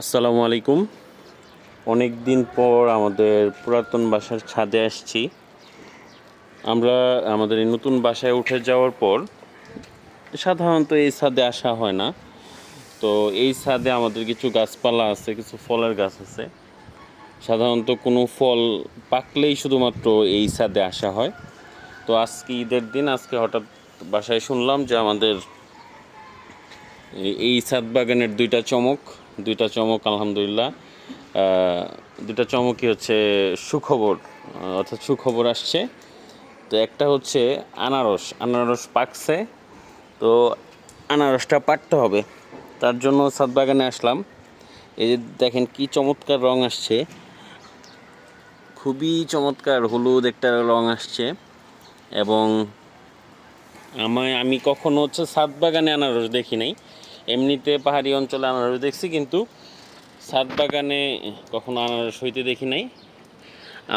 আসসালামু আলাইকুম। অনেক দিন পর আমাদের পুরাতন বাসার ছাদে আসছি। আমরা আমাদের এই নতুন বাসায় উঠে যাওয়ার পর সাধারণত এই ছাদে আসা হয় না। তো এই ছাদে আমাদের কিছু গাছপালা আছে, কিছু ফলের গাছ আছে। সাধারণত কোনো ফল পাকলেই শুধুমাত্র এই ছাদে আসা হয়। তো আজকে ঈদের দিন, আজকে হঠাৎ বাসায় শুনলাম যে আমাদের এই- ছাদ বাগানের দুইটা চমক দুইটা চমক, আলহামদুলিল্লাহ। দুইটা চমকই হচ্ছে সুখবর, অর্থাৎ সুখবর আসছে। তো একটা হচ্ছে আনারস আনারস পাকছে। তো আনারসটা পাকতে হবে। তার জন্য ছাদ বাগানে আসলাম। এই যে দেখেন কি চমৎকার রং আসছে। খুবই চমৎকার হলুদ একটা রং আসছে। এবং আমায় আমি কখনো হচ্ছে ছাদ বাগানে আনারস দেখি নাই। এমনিতে পাহাড়ি অঞ্চলে আনারস দেখছি, কিন্তু ছাদ বাগানে কখনো আনারস হইতে দেখি নাই।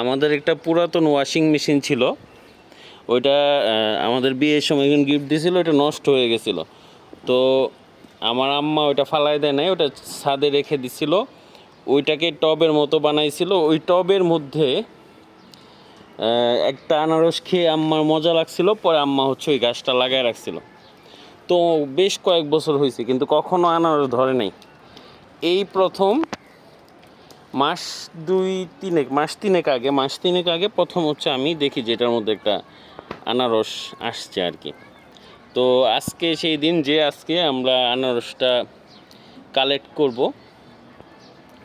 আমাদের একটা পুরাতন ওয়াশিং মেশিন ছিল। ওইটা আমাদের বিয়ের সময় একজন গিফট দিয়েছিল ওইটা নষ্ট হয়ে গেছিল। তো আমার আম্মা ওইটা ফালাই দেয় নাই ওটা ছাদে রেখে দিছিল। ওইটাকে টবের মতো বানাইছিল। ওই টবের মধ্যে একটা আনারস খেয়ে আম্মার মজা লাগছিল, পরে আম্মা হচ্ছে ওই গাছটা লাগায় রাখছিল। তো বেশ কয়েক বছর হয়েছে, কিন্তু কখনো আনারস ধরে নাই। এই প্রথম মাস দুই তিনেক, মাস তিনেক আগে, মাস তিনেক আগে প্রথম হচ্ছে আমি দেখি যেটার মধ্যে একটা আনারস আসছে আর কি। তো আজকে সেই দিন যে আজকে আমরা আনারসটা কালেক্ট করব।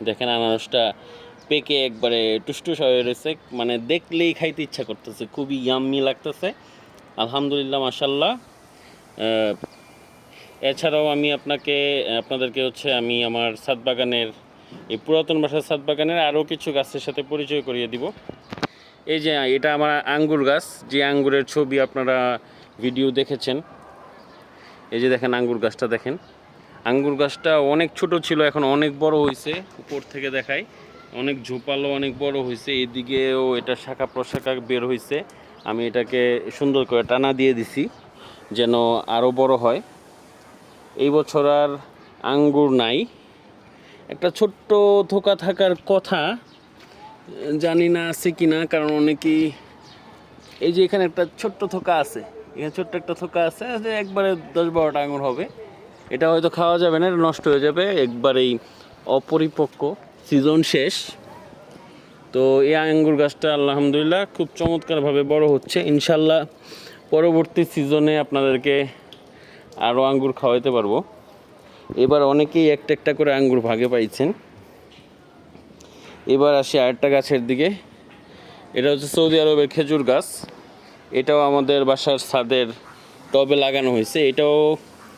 দেখেন আনারসটা পেকে একবারে টুসটুস হয়ে রয়েছে মানে দেখলেই খাইতে ইচ্ছা করতেছে, খুবই ইয়াম্মি লাগতেছে। আলহামদুলিল্লাহ মাসাল্লাহ এছাড়াও আমি আপনাকে, আপনাদেরকে হচ্ছে আমি আমার ছাদ বাগানের এই পুরাতন বাসার ছাদ বাগানের আরও কিছু গাছের সাথে পরিচয় করিয়ে দিব। এই যে, এটা আমার আঙ্গুর গাছ, যে আঙ্গুরের ছবি আপনারা ভিডিও দেখেছেন। এই যে দেখেন আঙ্গুর গাছটা দেখেন। আঙ্গুর গাছটা অনেক ছোট ছিল, এখন অনেক বড় হয়েছে উপর থেকে দেখাই। অনেক ঝোপালো, অনেক বড় হয়েছে এদিকেও এটা শাখা প্রশাখা বের হয়েছে আমি এটাকে সুন্দর করে টানা দিয়ে দিছি, যেন আরও বড় হয়। এই বছর আর আঙ্গুর নাই। একটা ছোট্ট থোকা থাকার কথা, জানি না আছে কি না কারণ অনেকেই এই যে এখানে একটা ছোট্ট থোকা আছে। এখানে ছোট্ট একটা থোকা আছে যে একবারে দশ বারোটা আঙুর হবে। এটা হয়তো খাওয়া যাবে না, এটা নষ্ট হয়ে যাবে, একবারেই অপরিপক্ক, সিজন শেষ। তো এই আঙ্গুর গাছটা আলহামদুলিল্লাহ খুব চমৎকারভাবে বড় হচ্ছে। ইনশাল্লাহ পরবর্তী সিজনে আপনাদেরকে আরও আঙ্গুর খাওয়াইতে পারব। এবার অনেকেই একটা একটা করে আঙ্গুর ভাগে পাইছেন। এবার আসি আরেকটা গাছের দিকে। এটা হচ্ছে সৌদি আরবের খেজুর গাছ। এটাও আমাদের বাসার ছাদের টবে লাগানো হয়েছে। এটাও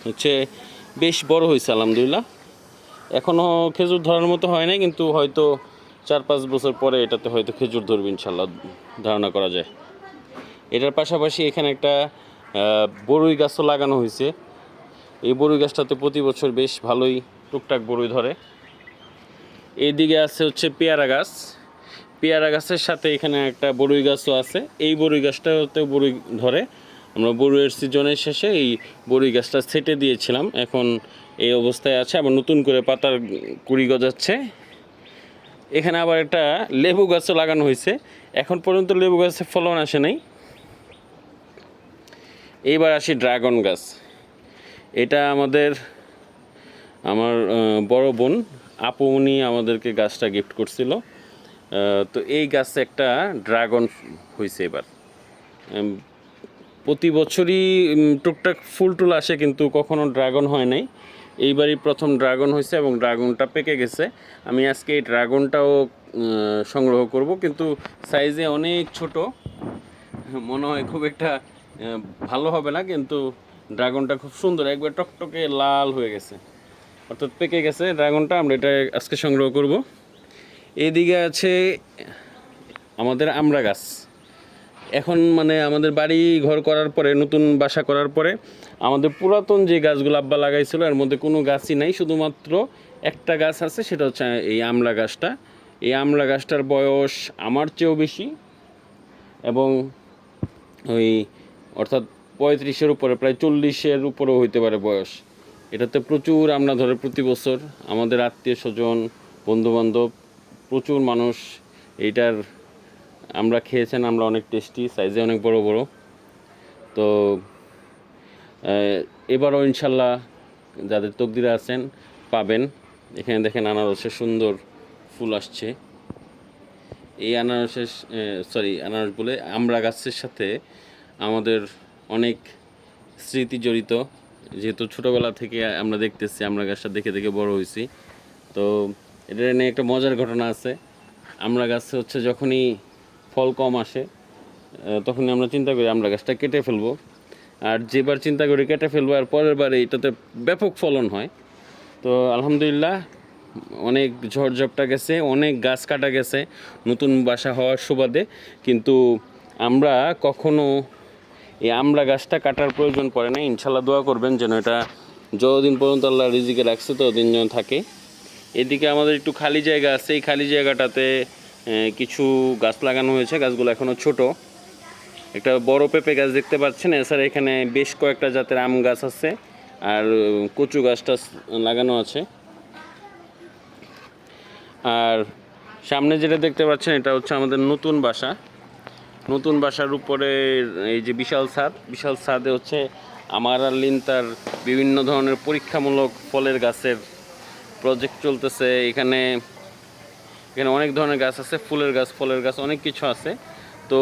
হচ্ছে বেশ বড় হয়েছে, আলহামদুলিল্লাহ। এখনও খেজুর ধরার মতো হয় নাই, কিন্তু হয়তো চার পাঁচ বছর পরে এটাতে হয়তো খেজুর ধরবে ইনশাল্লাহ ধারণা করা যায়। এটার পাশাপাশি এখানে একটা বড়ই গাছও লাগানো হয়েছে। এই বড়ই গাছটাতে প্রতি বছর বেশ ভালোই টুকটাক বরুই ধরে। এইদিকে আছে হচ্ছে পেয়ারা গাছ। পেয়ারা গাছের সাথে এখানে একটা বরুই গাছও আছে। এই বড়ই গাছটাতেও বরুই ধরে। আমরা বড়ইয়ের সিজনের শেষে এই বড়ই গাছটা ছেটে দিয়েছিলাম। এখন এই অবস্থায় আছে। আবার নতুন করে পাতার কুড়ি গজাচ্ছে। এখানে আবার একটা লেবু গাছও লাগানো হয়েছে। এখন পর্যন্ত লেবু গাছে ফলন আসে নাই। এইবার আসি ড্রাগন গাছ। এটা আমাদের, আমার বড় বোন, আপু উনি আমাদেরকে গাছটা গিফট করছিল। তো এই গাছে একটা ড্রাগন হয়েছে এবার। প্রতি বছরই টুকটাক ফুল টুল আসে কিন্তু কখনো ড্রাগন হয় নাই। এইবারই প্রথম ড্রাগন হয়েছে এবং ড্রাগনটা পেকে গেছে। আমি আজকে এই ড্রাগনটাও সংগ্রহ করব। কিন্তু সাইজে অনেক ছোট। মনে হয় খুব একটা ভালো হবে না, কিন্তু ড্রাগনটা খুব সুন্দর, একবার টকটকে লাল হয়ে গেছে। অর্থাৎ পেকে গেছে ড্রাগনটা, আমরা এটা আজকে সংগ্রহ করব। এদিকে আছে আমাদের আমড়া গাছ। এখন মানে আমাদের বাড়ি ঘর করার পরে, নতুন বাসা করার পরে, আমাদের পুরাতন যে গাছগুলো আব্বা লাগাইছিল, এর মধ্যে কোনো গাছই নাই, শুধুমাত্র একটা গাছ আছে, সেটা হচ্ছে এই আমলা গাছটা। এই আমলা গাছটার বয়স আমার চেয়েও বেশি এবং ওই অর্থাৎ পঁয়ত্রিশের উপরে, প্রায় চল্লিশের উপরেও হইতে পারে বয়স। এটাতে প্রচুর আমরা ধরে প্রতি বছর আমাদের আত্মীয় স্বজন, বন্ধুবান্ধব, প্রচুর মানুষ এইটার আমরা খেয়েছেন, আমরা অনেক টেস্টি, সাইজে অনেক বড় বড়। তো এবারও ইনশাল্লাহ যাদের তকদিরে আছেন পাবেন। এখানে দেখেন আনারসের সুন্দর ফুল আসছে। এই আনারসের সরি আনারস বলে আমরা গাছের সাথে আমাদের অনেক স্মৃতি জড়িত। যেহেতু ছোটোবেলা থেকে আমরা দেখতেছি, আমরা গাছটা দেখে দেখে বড় হয়েছি। তো এটা নিয়ে একটা মজার ঘটনা আছে। আমরা গাছে হচ্ছে যখনই ফল কম আসে তখনই আমরা চিন্তা করি আমরা গাছটা কেটে ফেলব। আর যেবার চিন্তা করি কেটে ফেলব, আর পরের বারে এটাতে ব্যাপক ফলন হয়। তো আলহামদুলিল্লাহ, অনেক ঝড়ঝপটা গেছে, অনেক গাছ কাটা গেছে। নতুন বাসা হওয়ার সুবাদে। কিন্তু আমরা কখনো এই আমড়া গাছটা কাটার প্রয়োজন পড়ে না। ইনশাল্লাহ দোয়া করবেন যেন এটা যতদিন পর্যন্ত আল্লাহ রিজিকে রাখছে, ততদিন যেন থাকে। এদিকে আমাদের একটু খালি জায়গা আছে। এই খালি জায়গাটাতে কিছু গাছ লাগানো হয়েছে। গাছগুলো এখনও ছোট। একটা বড় পেঁপে গাছ দেখতে পাচ্ছেন। এছাড়া এখানে বেশ কয়েকটা জাতের আম গাছ আছে। আর কচু গাছটা লাগানো আছে। আর সামনে যেটা দেখতে পাচ্ছেন, এটা হচ্ছে আমাদের নতুন বাসা। নতুন বাসার উপরে এই যে বিশাল ছাদ, বিশাল ছাদে হচ্ছে আমার আর লিন তার বিভিন্ন ধরনের পরীক্ষামূলক ফলের গাছের প্রজেক্ট চলতেছে। এখানে এখানে অনেক ধরনের গাছ আছে, ফুলের গাছ, ফলের গাছ, অনেক কিছু আছে। তো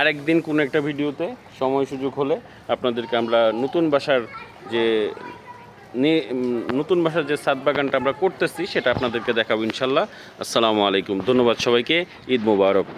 আরেকদিন কোনো একটা ভিডিওতে সময় সুযোগ হলে আপনাদেরকে আমরা নতুন বাসার যে নতুন বাসার যে সাত বাগানটা আমরা করতেছি, সেটা আপনাদেরকে দেখাবো ইনশাল্লাহ। আসসালামু আলাইকুম। ধন্যবাদ সবাইকে। ঈদ মুবারক।